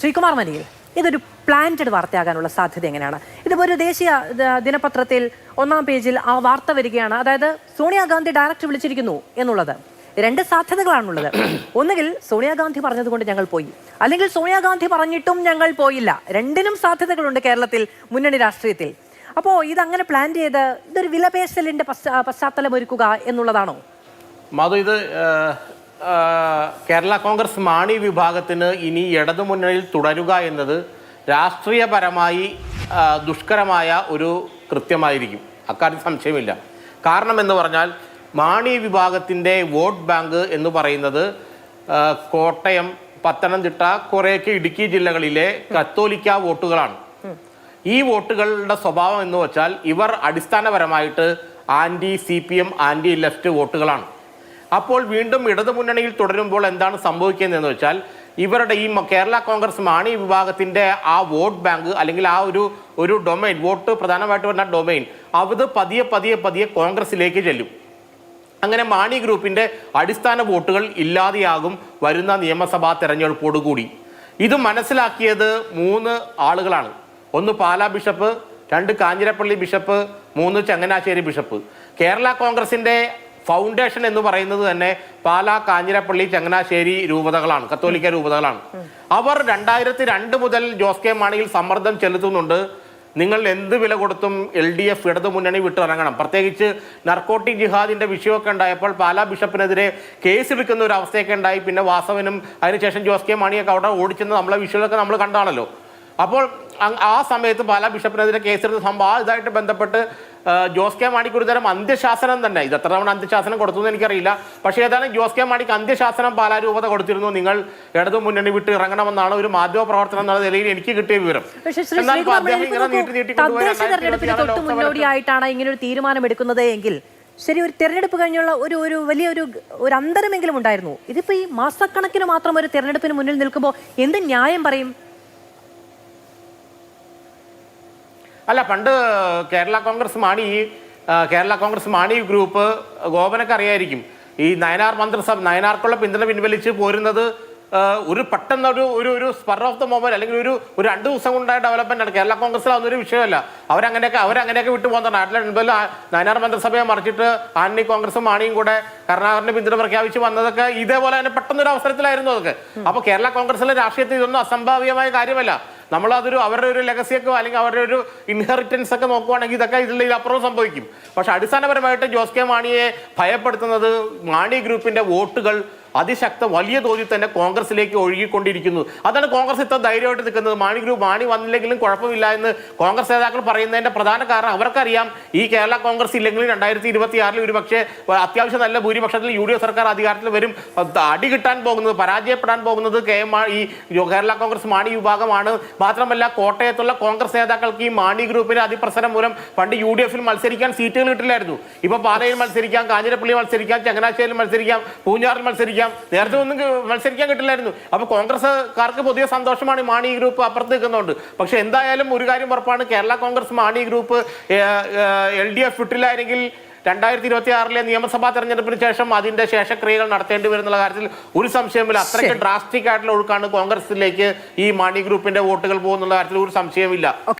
ശ്രീകുമാർ മനിയിൽ ഇതൊരു പ്ലാന്റഡ് വാർത്തയാകാനുള്ള സാധ്യത എങ്ങനെയാണ്? ഇതിപ്പോൾ ഒരു ദേശീയ ദിനപത്രത്തിൽ ഒന്നാം പേജിൽ ആ വാർത്ത വരികയാണ്. അതായത് സോണിയാഗാന്ധി ഡയറക്റ്റ് വിളിച്ചിരിക്കുന്നു എന്നുള്ളത്. രണ്ട് സാധ്യതകളാണുള്ളത്. ഒന്നുകിൽ സോണിയാഗാന്ധി പറഞ്ഞതുകൊണ്ട് ഞങ്ങൾ പോയി. അല്ലെങ്കിൽ സോണിയാഗാന്ധി പറഞ്ഞിട്ടും ഞങ്ങൾ പോയില്ല. രണ്ടിനും സാധ്യതകളുണ്ട് കേരളത്തിൽ മുന്നണി രാഷ്ട്രീയത്തിൽ. അപ്പോൾ ഇതങ്ങനെ പ്ലാൻ ചെയ്ത് ഇതൊരു വിലപേശലിന്റെ പശ്ചാ- പശ്ചാത്തലം ഒരുക്കുക എന്നുള്ളതാണോ? മാധു ഇത് കേരള കോൺഗ്രസ് മാണി വിഭാഗത്തിന് ഇനി ഇടതുമുന്നണിയിൽ തുടരുക എന്നത് രാഷ്ട്രീയപരമായി ദുഷ്കരമായ ഒരു കൃത്യമായിരിക്കും. അക്കാര്യം സംശയമില്ല. കാരണം എന്ന് പറഞ്ഞാൽ മാണി വിഭാഗത്തിന്റെ വോട്ട് ബാങ്ക് എന്ന് പറയുന്നത് കോട്ടയം പത്തനംതിട്ട കുറേയൊക്കെ ഇടുക്കി ജില്ലകളിലെ കത്തോലിക്ക വോട്ടുകളാണ്. ഈ വോട്ടുകളുടെ സ്വഭാവം എന്ന് വെച്ചാൽ ഇവർ അടിസ്ഥാനപരമായിട്ട് anti C P M anti left വോട്ടുകളാണ്. അപ്പോൾ വീണ്ടും ഇടതു ഇടതുമുന്നണിയിൽ തുടരുമ്പോൾ എന്താണ് സംഭവിക്കുന്നതെന്ന് വെച്ചാൽ ഇവരുടെ ഈ കേരള കോൺഗ്രസ് മാണി വിഭാഗത്തിന്റെ ആ വോട്ട് ബാങ്ക് അല്ലെങ്കിൽ ആ ഒരു ഒരു ഡൊമൈൻ വോട്ട് പ്രധാനമായിട്ട് വരുന്ന ഡൊമൈൻ അത് പതിയെ പതിയെ പതിയെ കോൺഗ്രസിലേക്ക് ചെല്ലും. അങ്ങനെ മാണി ഗ്രൂപ്പിന്റെ അടിസ്ഥാന വോട്ടുകൾ ഇല്ലാതെയാകും വരുന്ന നിയമസഭാ തെരഞ്ഞെടുപ്പോടുകൂടി ഇത് മനസ്സിലാക്കിയത് മൂന്ന് ആളുകളാണ്. ഒന്ന് പാലാ ബിഷപ്പ് രണ്ട് കാഞ്ഞിരപ്പള്ളി ബിഷപ്പ് മൂന്ന് ചങ്ങനാശ്ശേരി ബിഷപ്പ്. കേരള കോൺഗ്രസിന്റെ ഫൗണ്ടേഷൻ എന്ന് പറയുന്നത് തന്നെ പാലാ കാഞ്ഞിരപ്പള്ളി ചങ്ങനാശ്ശേരി രൂപതകളാണ് കത്തോലിക്ക രൂപതകളാണ്. അവർ രണ്ടായിരത്തി രണ്ട് മുതൽ ജോസ് കെ മാണിയിൽ സമ്മർദ്ദം ചെലുത്തുന്നുണ്ട്. നിങ്ങൾ എന്ത് വില കൊടുത്തും എൽ ഡി എഫ് ഇടതു മുന്നണി വിട്ടിറങ്ങണം. പ്രത്യേകിച്ച് നർക്കോട്ടിക് ജിഹാദിന്റെ വിഷയമൊക്കെ ഉണ്ടായപ്പോൾ പാലാ ബിഷപ്പിനെതിരെ കേസ് എടുക്കുന്ന ഒരു അവസ്ഥയൊക്കെ ഉണ്ടായി. പിന്നെ വാസവനും അതിനുശേഷം ജോസ് കെ മാണിയൊക്കെ അവിടെ ഓടിച്ചെന്ന് നമ്മളെ വിഷയമൊക്കെ നമ്മൾ കണ്ടാണല്ലോ. അപ്പോൾ ആ സമയത്ത് പാലാ ബിഷപ്പിനെതിരെ കേസെടുത്ത സംഭവം ആ ഇതായിട്ട് ബന്ധപ്പെട്ട് ജോസ് കെ മാണിക്ക് ഒരു തരം അന്ത്യശാസനം തന്നെ. ഇത് എത്ര തവണ അന്ത്യശാസനം കൊടുത്തു എന്ന് എനിക്കറിയില്ല. പക്ഷേ ഏതായാലും ജോസ് കെ മാണിക്ക് അന്ത്യശാസനം പാലാരൂപത കൊടുത്തിരുന്നു. നിങ്ങൾ ഇടതു മുന്നണി വിട്ട് ഇറങ്ങണമെന്നാണ് ഒരു മാധ്യമ പ്രവർത്തനം എന്നുള്ള നിലയിൽ എനിക്ക് കിട്ടിയ വിവരം. തദ്ദേശ തെരഞ്ഞെടുപ്പിന് തൊട്ട് മുന്നോടിയായിട്ടാണ് ഇങ്ങനെ ഒരു തീരുമാനം എടുക്കുന്നത് എങ്കിൽ ശരി ഒരു തെരഞ്ഞെടുപ്പ് കഴിഞ്ഞുള്ള ഒരു ഒരു വലിയ ഒരു ഒരു അന്തരമെങ്കിലും ഉണ്ടായിരുന്നു. ഇതിപ്പോ ഈ മാസക്കണക്കിന് മാത്രം ഒരു തെരഞ്ഞെടുപ്പിന് മുന്നിൽ നിൽക്കുമ്പോൾ എന്ത് ന്യായം പറയും? അല്ല പണ്ട് കേരള കോൺഗ്രസ് മാണി കേരള കോൺഗ്രസ് മാണി ഗ്രൂപ്പ് ഗോപനൊക്കെ അറിയായിരിക്കും. ഈ നയനാർ മന്ത്രിസഭ നയനാർക്കുള്ള പിന്തുണ പിൻവലിച്ച് പോരുന്നത് ഒരു പെട്ടെന്ന് ഒരു ഒരു ഒരു സ്പർ ഓഫ് ദ മൊബൈൽ അല്ലെങ്കിൽ ഒരു ഒരു രണ്ട് ദിവസം കൊണ്ടായ ഡെവലപ്മെന്റ് ആണ്. കേരള കോൺഗ്രസിൽ അതൊന്നൊരു ഒരു വിഷയമല്ല. അവരങ്ങനെയൊക്കെ അവരങ്ങനെയൊക്കെ വിട്ടു പോകുന്നതാണ് ആയിരത്തി എൺപതിൽ നയനാർ മന്ത്രിസഭയെ മറിച്ചിട്ട് ആന്നി കോൺഗ്രസും മാണിയും കൂടെ കരുണാകരന്റെ പിന്തുണ പ്രഖ്യാപിച്ച് വന്നതൊക്കെ ഇതേപോലെ തന്നെ പെട്ടെന്നൊരു അവസരത്തിലായിരുന്നു അതൊക്കെ. അപ്പോൾ കേരള കോൺഗ്രസിലെ രാഷ്ട്രീയത്തിൽ ഇതൊന്നും അസംഭാവ്യമായ കാര്യമല്ല. നമ്മൾ അതൊരു അവരുടെ ഒരു ലെഗസിയൊക്കെ അല്ലെങ്കിൽ അവരുടെ ഒരു ഇൻഹെറിറ്റൻസ് ഒക്കെ നോക്കുവാണെങ്കിൽ ഇതൊക്കെ ഇതിൽ അപ്പുറം സംഭവിക്കും. പക്ഷെ അടിസ്ഥാനപരമായിട്ട് ജോസ് കെ മാണിയെ ഭയപ്പെടുത്തുന്നത് മാണി ഗ്രൂപ്പിന്റെ വോട്ടുകൾ അതിശക്ത വലിയ തോതിൽ തന്നെ കോൺഗ്രസിലേക്ക് ഒഴുകിക്കൊണ്ടിരിക്കുന്നു. അതാണ് കോൺഗ്രസ് ഇത്ര ധൈര്യമായിട്ട് നിൽക്കുന്നത്. മാണി ഗ്രൂപ്പ് മാണി വന്നില്ലെങ്കിലും കുഴപ്പമില്ല എന്ന് കോൺഗ്രസ് നേതാക്കൾ പറയുന്നതിന്റെ പ്രധാന കാരണം അവർക്കറിയാം ഈ കേരള കോൺഗ്രസ് ഇല്ലെങ്കിൽ രണ്ടായിരത്തി ഇരുപത്തി ആറിൽ ഒരു പക്ഷേ അത്യാവശ്യം നല്ല ഭൂരിപക്ഷത്തിൽ യു ഡി എഫ് സർക്കാർ അധികാരത്തിൽ വരും. അടി കിട്ടാൻ പോകുന്നത് പരാജയപ്പെടാൻ പോകുന്നത് കെ എം ഈ കേരള കോൺഗ്രസ് മാണി വിഭാഗമാണ്. മാത്രമല്ല കോട്ടയത്തുള്ള കോൺഗ്രസ് നേതാക്കൾക്ക് ഈ മാണി ഗ്രൂപ്പിന്റെ അതിപ്രസരം മൂലം പണ്ട് യു ഡി എഫിൽ മത്സരിക്കാൻ സീറ്റുകൾ കിട്ടില്ലായിരുന്നു. ഇപ്പൊ പാലയിൽ മത്സരിക്കാം കാഞ്ഞിരപ്പള്ളി മത്സരിക്കാം ചങ്ങനാശ്ശേരിയിൽ മത്സരിക്കാം പൂഞ്ഞാറിൽ മത്സരിക്കാം. നേരത്തെ ഒന്നും മത്സരിക്കാൻ കിട്ടില്ലായിരുന്നു. അപ്പൊ കോൺഗ്രസ്സുകാർക്ക് പുതിയ സന്തോഷമാണ് മാണി ഗ്രൂപ്പ് അപ്പുറത്ത് നിൽക്കുന്നുണ്ട്. പക്ഷെ എന്തായാലും ഒരു കാര്യം ഉറപ്പാണ്. Kerala Congress Mani group L D F വിട്ടില്ലായിരുന്നെങ്കിൽ രണ്ടായിരത്തി ഇരുപത്തി ആറിലെ നിയമസഭാ തെരഞ്ഞെടുപ്പിന് ശേഷം അതിന്റെ ശേഷക്രിയകൾ നടത്തേണ്ടി വരുന്നുള്ള കാര്യത്തിൽ ഒരു സംശയമില്ല അത്രയ്ക്ക് ഡ്രാസ്റ്റിക് ആയിട്ടുള്ള ഒഴുക്കാണ് കോൺഗ്രസിലേക്ക് ഈ മാണി ഗ്രൂപ്പിന്റെ വോട്ടുകൾ പോകുന്നുള്ള കാര്യത്തിൽ ഒരു സംശയമില്ല